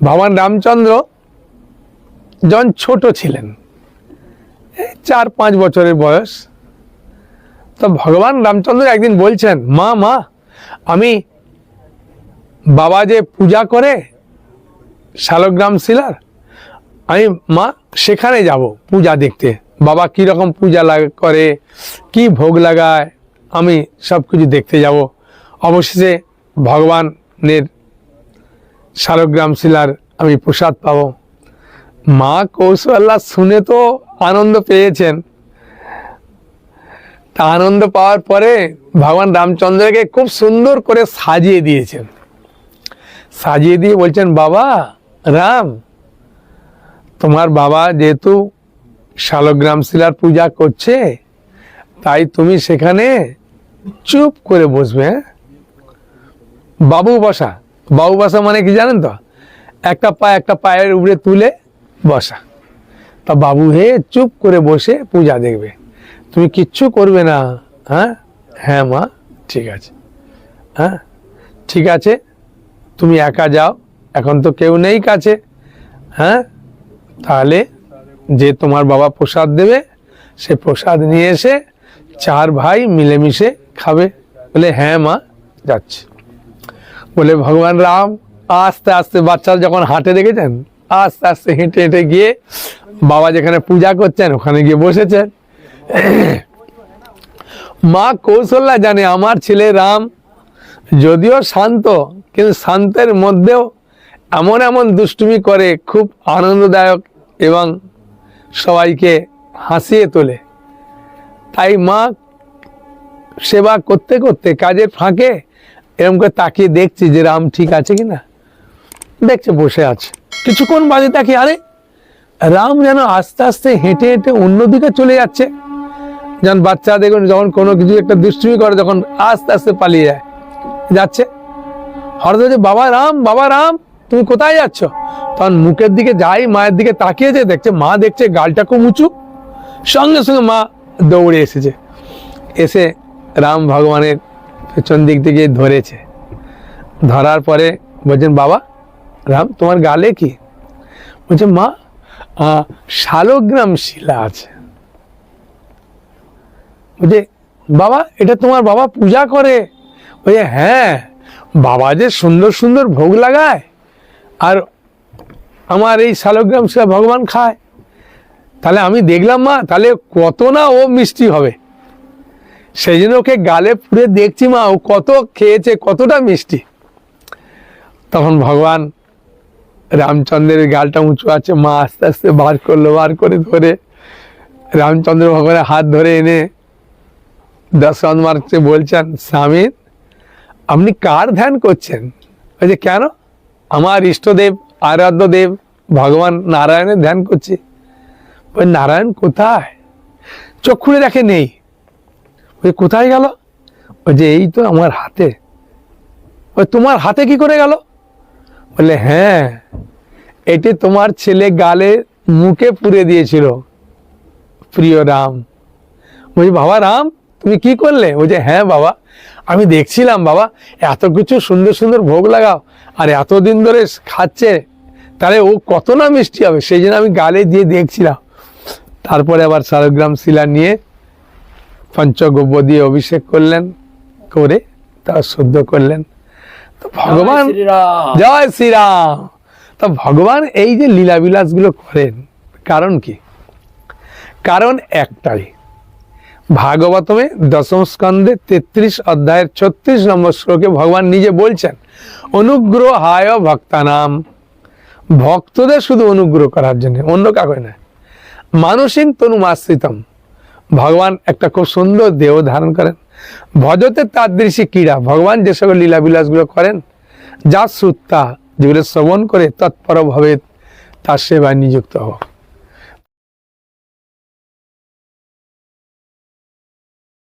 ভগবান রামচন্দ্র যখন ছোট ছিলেন চার পাঁচ বছরের বয়স, তো ভগবান রামচন্দ্র একদিন বলছেন, মা মা, আমি বাবা যে পূজা করে শালগ্রাম শিলার, আমি, মা, সেখানে যাব পূজা দেখতে। বাবা কি রকম পূজা লাগা, করে, কি ভোগ লাগায়, আমি সব কিছু দেখতে যাব। অবশেষে ভগবানের শালগ্রাম শিলার আমি প্রসাদ পাব। মা কৌশল্যা শুনে তো আনন্দ পেয়েছেন। তা আনন্দ পাওয়ার পরে ভগবান রামচন্দ্রকে খুব সুন্দর করে সাজিয়ে দিয়েছেন। সাজিয়ে দিয়ে বলছেন, বাবা, রাম, তোমার বাবা যেহেতু শালগ্রাম শিলার পূজা করছে, তাই তুমি সেখানে চুপ করে বসবে হ্যাঁ? বাবু বসা বাবু বসা মানে কি জানেন তো? একটা পা একটা পায়ের উপরে তুলে বসা। তা বাবু হে চুপ করে বসে পূজা দেখবে। তুমি কিচ্ছু করবে না হ্যাঁ? হ্যাঁ মা, ঠিক আছে। হ্যাঁ? ঠিক আছে, তুমি একা যাও, এখন তো কেউ নেই কাছে। হ্যাঁ? তাহলে যে তোমার বাবা প্রসাদ দেবে, সে প্রসাদ নিয়ে এসে চার ভাই মিলেমিশে খাবে। বলে হ্যাঁ মা, যাচ্ছে। বলে, ভগবান রাম, আস্তে আস্তে বাচ্চারা যখন হাঁটে দেখেছেন, আস্তে আস্তে হেঁটে হেঁটে গিয়ে বাবা যেখানে পূজা করছেন, ওখানে গিয়ে বসেছেন। মা কৌশল্যা জানে, আমার ছেলে রাম যদিও শান্ত, কিন্তু শান্তের মধ্যেও এমন এমন দুষ্টুমি করে, খুব আনন্দদায়ক এবং সবাইকে হাসিয়ে তোলে। তাই মা সেবা করতে করতে কাজের ফাঁকে এরকম করে তাকিয়ে দেখছি যে রাম ঠিক আছে কি না দেখছে বসে আছে। কিছুক্ষণ বাজে তাকিয়ে আরে রাম যেন আস্তে আস্তে হেঁটে হেঁটে অন্যদিকে চলে যাচ্ছে। যেমন বাচ্চা দেখুন যখন কোনো কিছু একটা দুষ্টুমি করে যখন আস্তে আস্তে পালিয়ে যায় যাচ্ছে। হঠাৎ বলছে, বাবা রাম বাবা রাম তুমি কোথায় যাচ্ছ? তখন মুখের দিকে যাই মায়ের দিকে তাকিয়েছে দেখছে মা দেখছে গালটা খুব উঁচু। সঙ্গে সঙ্গে মা দৌড়ে এসেছে। এসে রাম ভগবানের পেছন দিক থেকে ধরেছে। ধরার পরে বলছেন, বাবা, রাম, তোমার গালে কি? বলছে, মা শালগ্রাম শিলা আছে। বলছে, বাবা, এটা তোমার বাবা পূজা করে। বলছে হ্যাঁ বাবা যে সুন্দর সুন্দর ভোগ লাগায় আর আমার এই শালগ্রাম শিলা ভগবান খায়। তাহলে আমি দেখলাম, মা, তাহলে কত না ও মিষ্টি হবে। সেই জন্য ওকে গালে পুড়ে দেখছি মা, ও কত খেয়েছে, কতটা মিষ্টি। তখন ভগবান রামচন্দ্রের গালটা উঁচু আছে, মা আস্তে আস্তে বার করল, বার করে ধরে রামচন্দ্র ভগবানের হাত ধরে এনে দশরথ মার্গকে বলছেন, স্বামী, আপনি কার ধ্যান করছেন? ওই যে কেন? আমার ইষ্টদেব আরাধ্য দেব ভগবান নারায়ণের ধ্যান করছি। ওই নারায়ণ কোথায়? খুলে দেখে নেই। ওই কোথায় গেল? ওই যে এই তো আমার হাতে। ওই তোমার হাতে কি করে গেল? বললে হ্যাঁ এটি তোমার ছেলে গালে মুখে পুড়ে দিয়েছিল। প্রিয় রাম। বলছি বাবা রাম, তুমি কি করলে? বলছে হ্যাঁ বাবা, আমি দেখছিলাম বাবা, এত কিছু সুন্দর সুন্দর ভোগ লাগাও, আর এতদিন ধরে খাচ্ছে, তাহলে ও কত না মিষ্টি হবে? সেই জন্য আমি গালে দিয়ে দেখছিলাম। তারপরে আবার শালগ্রাম শিলা নিয়ে পঞ্চগব্য দিয়ে অভিষেক করলেন করে তা শুদ্ধ করলেন। তো ভগবান জয় শ্রীরাম। তা ভগবান এই যে লীলাবিলাসগুলো করেন কারণ কি? কারণ একটাই ভাগবতমে দশম স্কন্ধে তেত্রিশ অধ্যায়ের ছত্রিশ নম্বর শ্লোকে ভগবান নিজে বলছেন অনুগ্রহ হায় ভক্তানাম। ভক্তদের শুধু অনুগ্রহ করার জন্য অন্য কাউকে না মানসিক তনুমাশ্রিতম। ভগবান একটা খুব সুন্দর দেহ ধারণ করেন। ভজতে দৃশ্যে ক্রীড়া, ভগবান যে সকল লীলাবিলাসগুলো করেন, যা সুত্তা যেগুলো শ্রবণ করে তৎপরভাবে তার সেবায় নিযুক্ত হোক